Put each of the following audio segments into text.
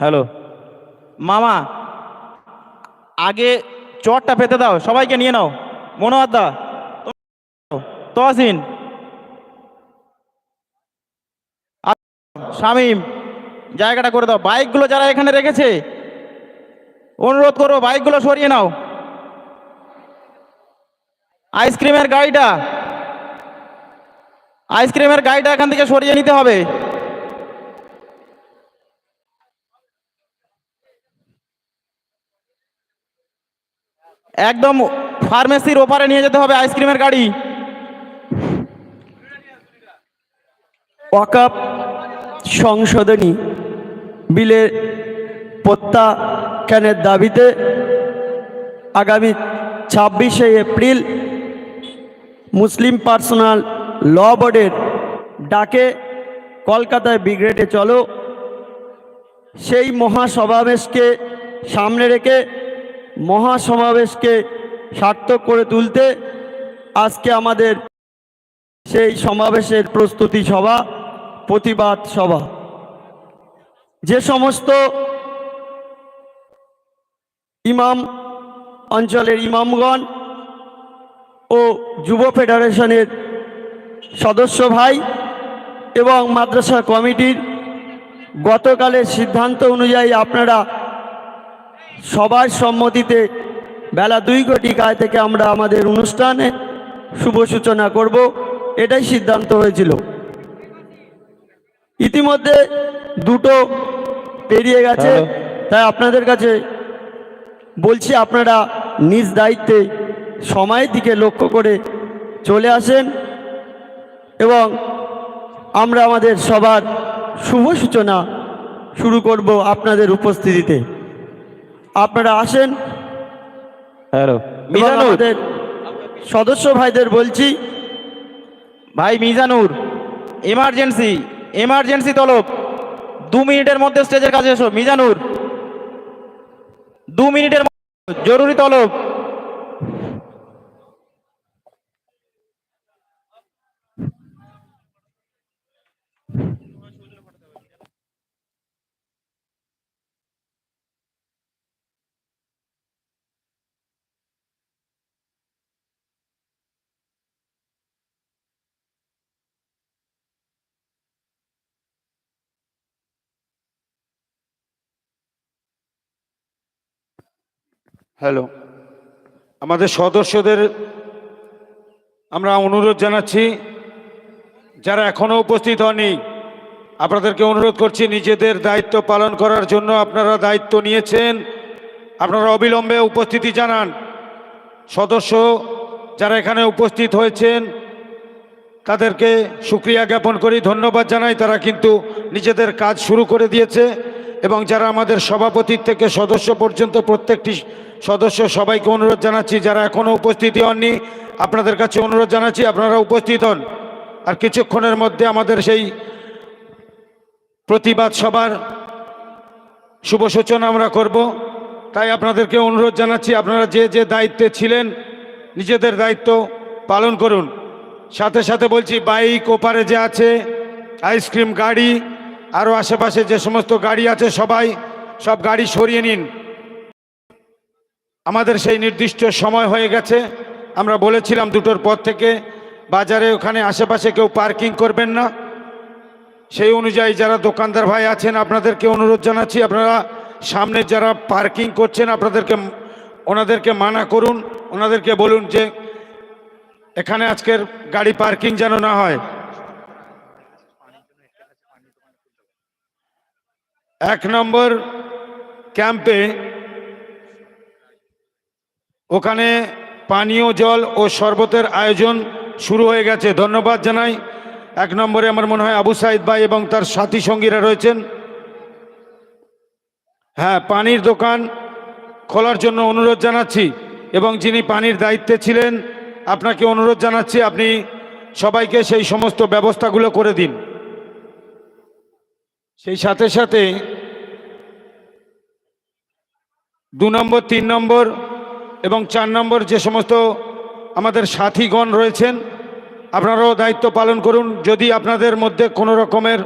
Hello. মামা, আগে চটটা পেতে দাও, সবাইকে নিয়ে নাও। মনোয়ার দা তহসিন শামিম, জায়গাটা করে দাও। বাইকগুলো যারা এখানে রেখেছে, অনুরোধ করব বাইকগুলো সরিয়ে নাও। আইসক্রিমের গাড়িটা আইসক্রিমের গাড়িটা এখান থেকে সরিয়ে নিতে হবে। একদম ফার্মেসির ওপারে নিয়ে যেতে হবে আইসক্রিমের গাড়ি। ওয়াকাপ সংশোধনী বিলের প্রত্যাখ্যানের দাবিতে আগামী ছাব্বিশে এপ্রিল মুসলিম পার্সোনাল ল বোর্ডের ডাকে কলকাতায় ব্রিগেডে চলো। সেই মহাসমাবেশকে সামনে রেখে মহাসমাবেশকে সার্থক করে তুলতে আজকে আমাদের সেই সমাবেশের প্রস্তুতি সভা, প্রতিবাদ সভা। যে সমস্ত ইমাম অঞ্চলের ইমামগণ ও যুব ফেডারেশনের সদস্য ভাই এবং মাদ্রাসা কমিটির গতকালের সিদ্ধান্ত অনুযায়ী আপনারা সবার সম্মতিতে বেলা দুই কোটি ঘটিকায় থেকে আমরা আমাদের অনুষ্ঠানে শুভ সূচনা করব। এটাই সিদ্ধান্ত হয়েছিল। ইতিমধ্যে দুটো পেরিয়ে গেছে। তাই আপনাদের কাছে বলছি আপনারা নিজ দায়িত্বে সময়ের দিকে লক্ষ্য করে চলে আসেন এবং আমরা আমাদের সবার শুভ সূচনা শুরু করব আপনাদের উপস্থিতিতে। আপনারা আসেন। হ্যালো। মিজানুর। সদস্য ভাইদের বলছি। ভাই মিজানুর এমার্জেন্সি এমার্জেন্সি তলব। দু মিনিটের মধ্যে স্টেজের কাছে এসো। মিজানুর দু মিনিটের জরুরি তলব। হ্যালো। আমাদের সদস্যদের আমরা অনুরোধ জানাচ্ছি, যারা এখনও উপস্থিত হননি, আপনাদেরকে অনুরোধ করছি নিজেদের দায়িত্ব পালন করার জন্য আপনারা দায়িত্ব নিয়েছেন। আপনারা অবিলম্বে উপস্থিতি জানান। সদস্য যারা এখানে উপস্থিত হয়েছেন, তাদেরকে সুক্রিয়া জ্ঞাপন করি, ধন্যবাদ জানাই। তারা কিন্তু নিজেদের কাজ শুরু করে দিয়েছে। এবং যারা আমাদের সভাপতির থেকে সদস্য পর্যন্ত প্রত্যেকটি সদস্য সবাইকে অনুরোধ জানাচ্ছি, যারা এখনও উপস্থিতি হননি, আপনাদের কাছে অনুরোধ জানাচ্ছি, আপনারা উপস্থিত হন। আর কিছুক্ষণের মধ্যে আমাদের সেই প্রতিবাদ সভার শুভ সূচনা আমরা করব। তাই আপনাদেরকে অনুরোধ জানাচ্ছি, আপনারা যে যে দায়িত্বে ছিলেন, নিজেদের দায়িত্ব পালন করুন। সাথে সাথে বলছি, বাইক ওপারে যে আছে, আইসক্রিম গাড়ি আরও আশেপাশে যে সমস্ত গাড়ি আছে সবাই সব গাড়ি সরিয়ে নিন। আমাদের সেই নির্দিষ্ট সময় হয়ে গেছে। আমরা বলেছিলাম দুটোর পর থেকে বাজারে ওখানে আশেপাশে কেউ পার্কিং করবেন না। সেই অনুযায়ী যারা দোকানদার ভাই আছেন, আপনাদেরকে অনুরোধ জানাচ্ছি, আপনারা সামনে যারা পার্কিং করছেন, আপনাদেরকে ওনাদেরকে মানা করুন। ওনাদেরকে বলুন যে এখানে আজকের গাড়ি পার্কিং যেন না হয়। এক নম্বর ক্যাম্পে ওখানে পানীয় জল ও শরবতের আয়োজন শুরু হয়ে গেছে। ধন্যবাদ জানাই। এক নম্বরে আমার মনে হয় আবু সাইদ ভাই এবং তার সাথী সঙ্গীরা রয়েছেন। হ্যাঁ পানির দোকান খোলার জন্য অনুরোধ জানাচ্ছি এবং যিনি পানির দায়িত্বে ছিলেন, আপনাকে অনুরোধ জানাচ্ছি আপনি সবাইকে সেই সমস্ত ব্যবস্থাগুলো করে দিন। সেই সাথে সাথে দু নম্বর, তিন নম্বর এবং চার নম্বর যে সমস্ত আমাদের সাথীগণ রয়েছেন, আপনারাও দায়িত্ব পালন করুন। যদি আপনাদের মধ্যে কোনো রকমের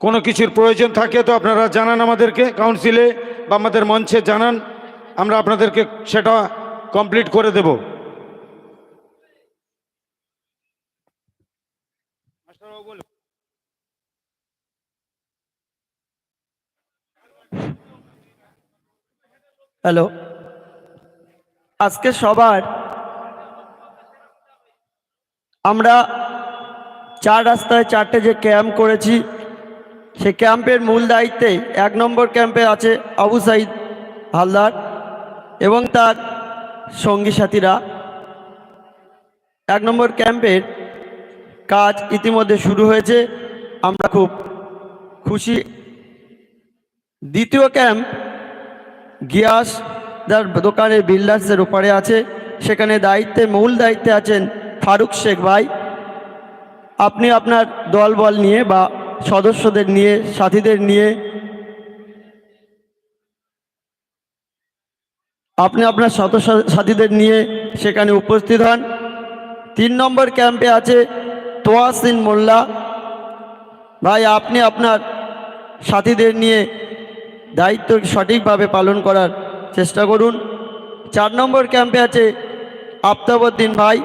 কোনো কিছুর প্রয়োজন থাকে, তো আপনারা জানান আমাদেরকে কাউন্সিলে বা আমাদের মঞ্চে জানান। আমরা আপনাদেরকে সেটা কমপ্লিট করে দেব। হ্যালো? আজকে সবার আমরা চার রাস্তায় চারটে যে ক্যাম্প করেছি, সে ক্যাম্পের মূল দায়িত্বে এক নম্বর ক্যাম্পে আছে আবু সাইদ হালদার এবং তার সঙ্গী সাথীরা। এক নম্বর ক্যাম্পের কাজ ইতিমধ্যে শুরু হয়েছে, আমরা খুব খুশি। দ্বিতীয় ক্যাম্প গিয়াস, যার দোকানের বিল্ডার্সের ওপারে আছে, সেখানে দায়িত্বে, মূল দায়িত্বে আছেন ফারুক শেখ ভাই। আপনি আপনার দলবল নিয়ে বা সদস্যদের নিয়ে, সাথীদের নিয়ে, আপনি আপনার সদস্য সাথীদের নিয়ে সেখানে উপস্থিত হন। তিন নম্বর ক্যাম্পে আছে তোয়াসিন মোল্লা। ভাই, আপনি আপনার সাথীদের নিয়ে দায়িত্ব সঠিকভাবে পালন করার চেষ্টা করুন। চার নম্বর ক্যাম্পে আছে আফতাবুদ্দিন ভাই।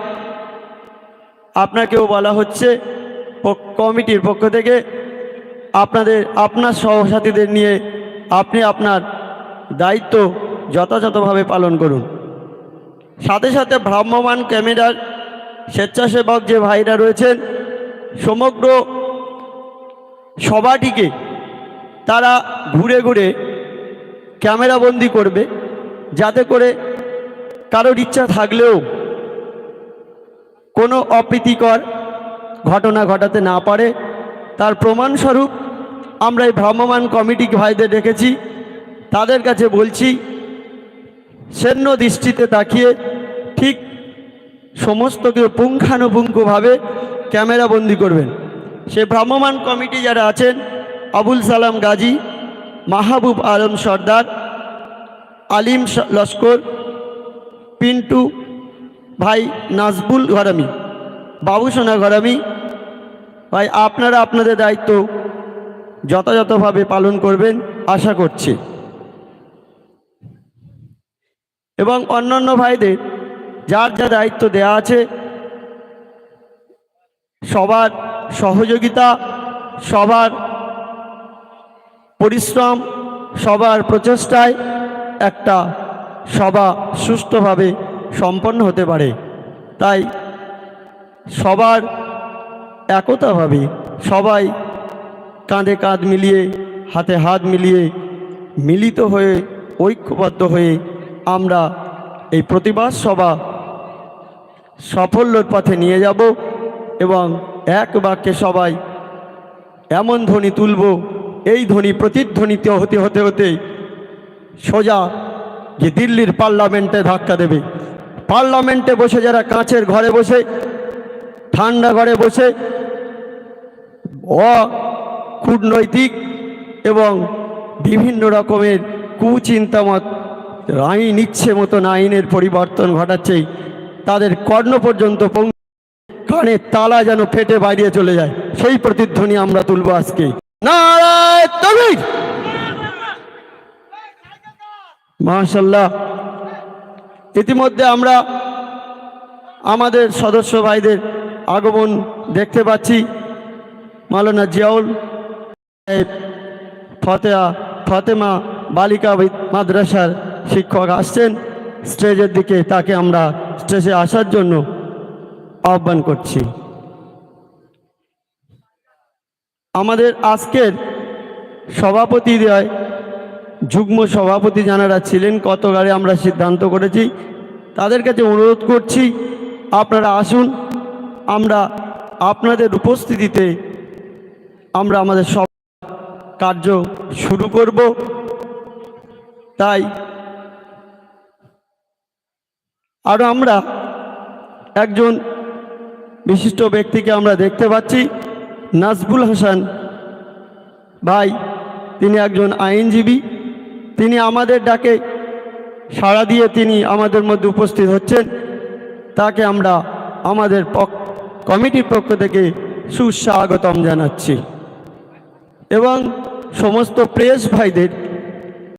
আপনাকেও বলা হচ্ছে কমিটির পক্ষ থেকে আপনাদের, আপনার সহসাথীদের নিয়ে আপনি আপনার দায়িত্ব যথাযথভাবে পালন করুন। সাথে সাথে ভ্রাম্যমান ক্যামেরার স্বেচ্ছাসেবক যে ভাইরা রয়েছেন, সমগ্র সভাটিকে তারা ঘুরে ঘুরে ক্যামেরাবন্দি করবে, যাতে করে কারোর ইচ্ছা থাকলেও কোনো অপ্রীতিকর ঘটনা ঘটাতে না পারে। তার প্রমাণস্বরূপ আমরা এই ভ্রাম্যমাণ কমিটি ভাইদের রেখেছি তাদের কাছে বলছি সেন্য দৃষ্টিতে তাকিয়ে ঠিক সমস্তকে পুঙ্খানুপুঙ্খভাবে ক্যামেরাবন্দি করবেন। সে ভ্রাম্যমাণ কমিটি যারা আছেন আবুল সালাম গাজী, মাহবুব আলম সর্দার, আলিম লস্কর, পিন্টু ভাই নাজবুল ঘরামি বাবুসোনা ঘরামি। ভাই, আপনারা আপনাদের দায়িত্ব যথাযথভাবে পালন করবেন, আশা করছি। এবং অন্যান্য ভাইদের যার যা দায়িত্ব দেয়া আছে, সবার সহযোগিতা, সবার পরিশ্রম, সবার প্রচেষ্টায় একটা সভা সুষ্ঠুভাবে সম্পন্ন হতে পারে। তাই সবার একতাভাবে সবাই কাঁধে কাঁধ মিলিয়ে, হাতে হাত মিলিয়ে মিলিত হয়ে, ঐক্যবদ্ধ হয়ে আমরা এই প্রতিবাদ সভা সাফল্যর পথে নিয়ে যাব এবং এক বাক্যে সবাই এমন ধ্বনি তুলব এই ধ্বনি প্রতিধ্বনিত হতে হতে হতে সোজা যে দিল্লির পার্লামেন্টে ধাক্কা দেবে। পার্লামেন্টে বসে যারা কাঁচের ঘরে বসে, ঠান্ডা ঘরে বসে, অকূটনৈতিক এবং বিভিন্ন রকমের কুচিন্তামত আইন ইচ্ছে মতন আইনের পরিবর্তন ঘটাচ্ছে, তাদের কর্ণ পর্যন্ত কানে তালা যেন ফেটে বাইরে চলে যায়। সেই প্রতিধ্বনি আমরা তুলব আজকে। নারায় মাশাল্লাহ ইতিমধ্যে আমরা আমাদের সদস্য ভাইদের আগমন দেখতে পাচ্ছি। মালানা জিয়াউল ফতেয়া ফতেমা বালিকা মাদ্রাসার শিক্ষক আসছেন। স্টেজের দিকে তাকে আমরা স্টেজে আসার জন্য আহ্বান করছি। আমাদের আজকের সভাপতিদ্বয় যুগ্ম সভাপতি যারা ছিলেন কতবারে আমরা সিদ্ধান্ত করেছি, তাদের কাছে অনুরোধ করছি, আপনারা আসুন, আমরা আপনাদের উপস্থিতিতে আমরা আমাদের সব কার্য শুরু করব। তাই আরও আমরা একজন বিশিষ্ট ব্যক্তিকে আমরা দেখতে পাচ্ছি, নাজবুল হাসান ভাই। তিনি একজন আইনজীবী। তিনি আমাদের ডাকে সাড়া দিয়ে তিনি আমাদের মধ্যে উপস্থিত হচ্ছেন। তাকে আমরা আমাদের কমিটির পক্ষ থেকে সুস্বাগতম জানাচ্ছি। এবং সমস্ত প্রেস ভাইদের